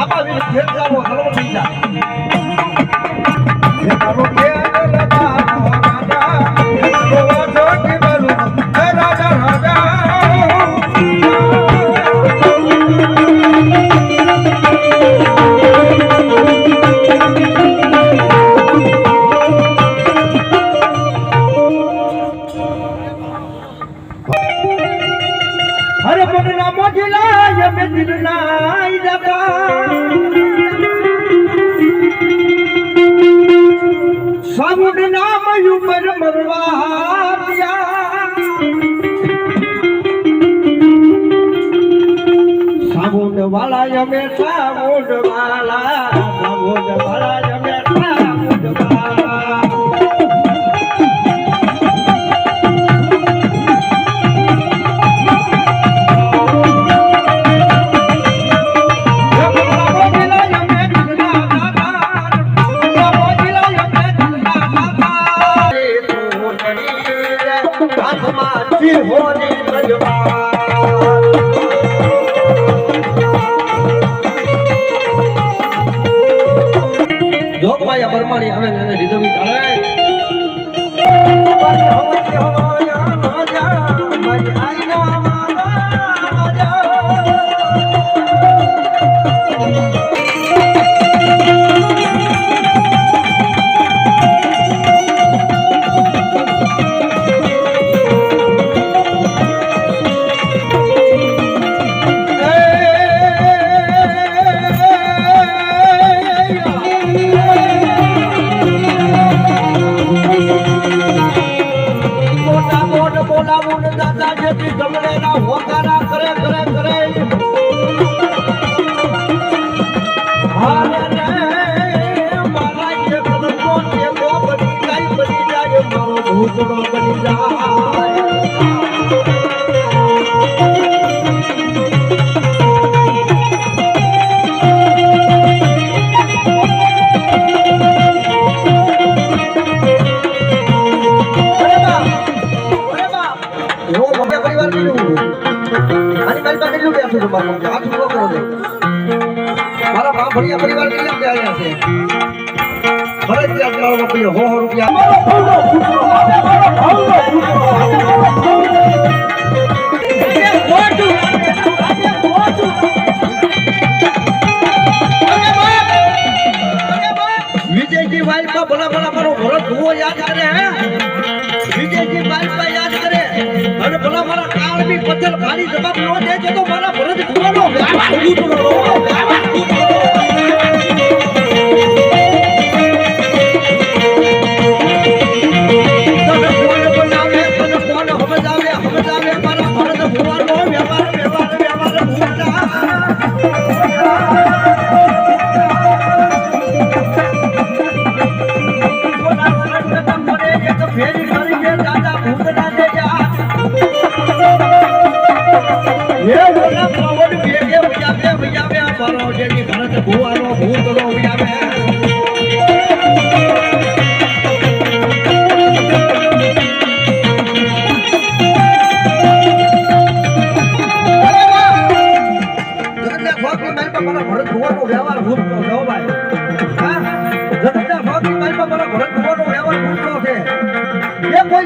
આમાં વીર ફેરજાનો ધર્મ થઈ જાય. યુમર મરવા અમે સામુડ વાલા જોગભાઈ અમરમાણી આવે ને એને લીધો બી ભૂતડો બની જાય મારી બાપ ભણ્યા પરિવાર કેટલા આવ્યા છે? ફરજિયાત જવાબ આપીએ, હો હો. વિજયજી વાઇફમાં ભલા ભલા મારો ભરત ભૂવો યાદ કરે હે? વિજયજી વાઇફમાં યાદ કરે. અને ભલા મારા કાળબી પથ્થર ભારી જવાબ ન દેજો તો મારા ભરત ભૂવાનો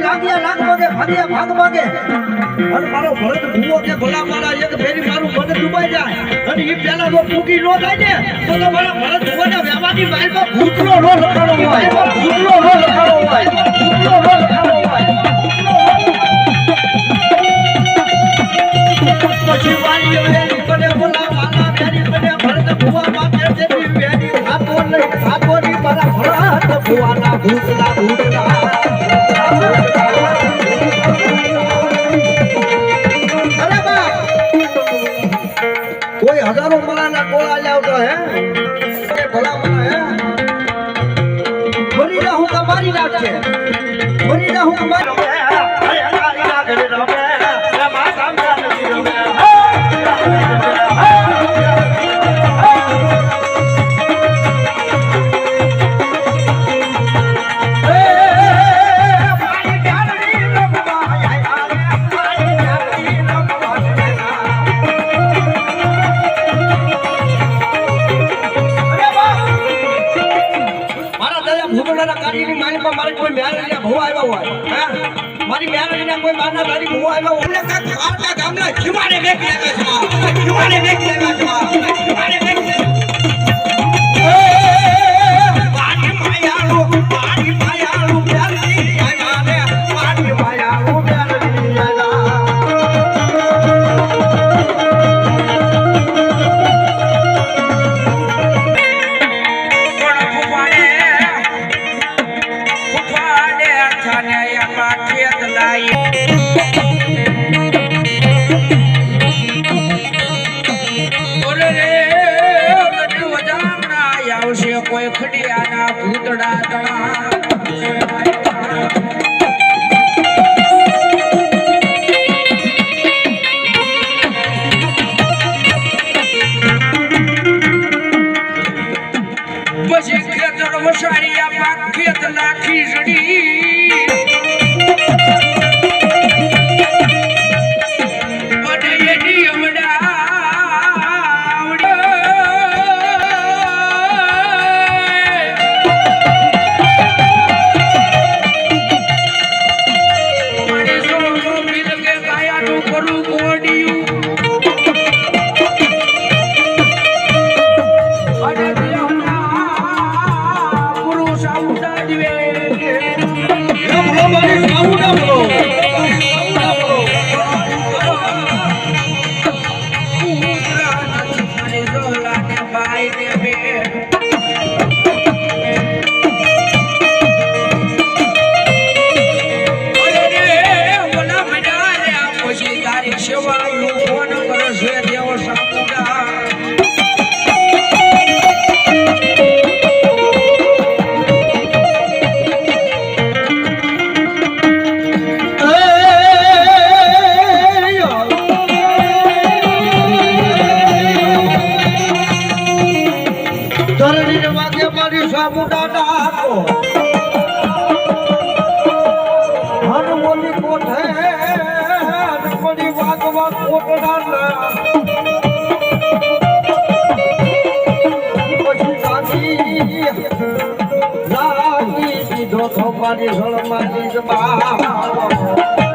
લાગ્યા લાગ માગે, ભાગ્યા ભાગ ભાગે અને મારો ભરત ભૂવો કે ભલા એક ફેરી મારું મન ડૂબાઈ જાય. અને એ પેલા જો ફૂકી નો થાય ને, તો તમારા મારા ભરત ભુવાના વ્યવહારની માલમાં ભૂતનો નો લખાડો હોય. ભૂતનો નો લખાડો હોય. ભૂતનો નો લખાડો હોય. અહીંયા કોઈ બાના તારી બહુ આવ્યો ઓલે કાક આટલા ગામના જીવાને મેકી આવ્યા છો જીવાને મેકી આવ્યા છો જીવાને મેકી આવ્યા છો મારી માયાનો મારી મારું ખરું કોડિયું. encheu a કરવા કોટડાના લાગી દીધો ખોપાની જળમાં દીધમાં